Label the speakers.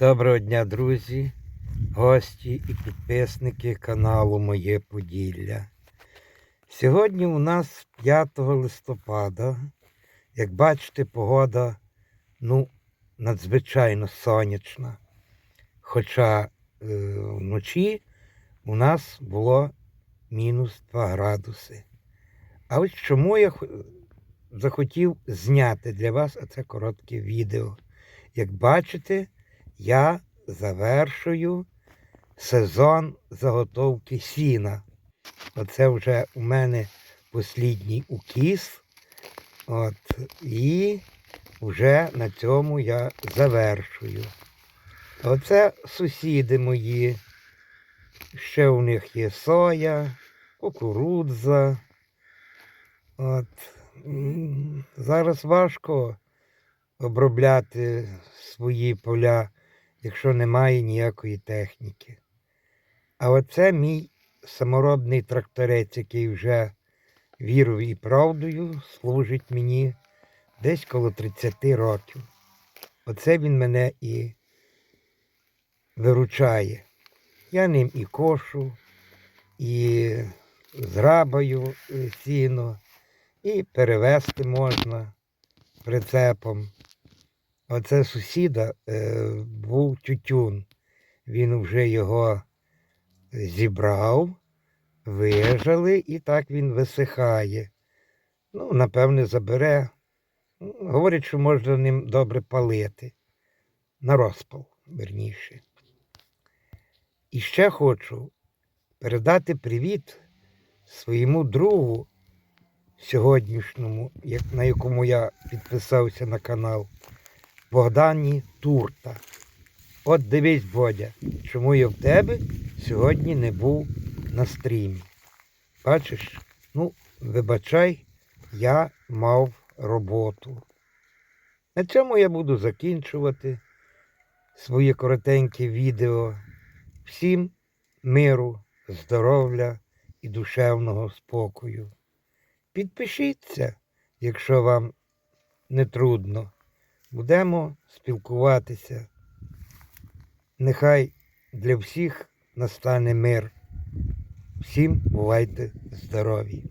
Speaker 1: Доброго дня, друзі, гості і підписники каналу Моє Поділля. Сьогодні у нас 5 листопада. Як бачите, погода ну, надзвичайно сонячна. Хоча е, вночі у нас було мінус 2 градуси. А ось чому я захотів зняти для вас це коротке відео. Як бачите, я завершую сезон заготовки сіна. Оце вже у мене послідній укіс. От, і вже на цьому я завершую. Оце сусіди мої. Ще у них є соя, кукурудза. От. Зараз важко обробляти свої поля, якщо немає ніякої техніки. А оце мій саморобний тракторець, який вже вірою і правдою служить мені десь коло 30 років. Оце він мене і виручає. Я ним і кошу, і зрабаю сіно, і перевезти можна прицепом. Оце сусіда е, був тютюн. Він вже його зібрав, вижали, і так він висихає. Ну, напевне, забере. Говорять, що можна ним добре палити. На розпал, верніше. І ще хочу передати привіт своєму другу сьогоднішньому, на якому я підписався на канал. Богдані Турта. От дивись, Бодя, чому я в тебе сьогодні не був на стрімі. Бачиш, ну, вибачай, я мав роботу. На цьому я буду закінчувати своє коротеньке відео. Всім миру, здоров'я і душевного спокою. Підпишіться, якщо вам не трудно. Будемо спілкуватися. Нехай для всіх настане мир. Всім бувайте здорові!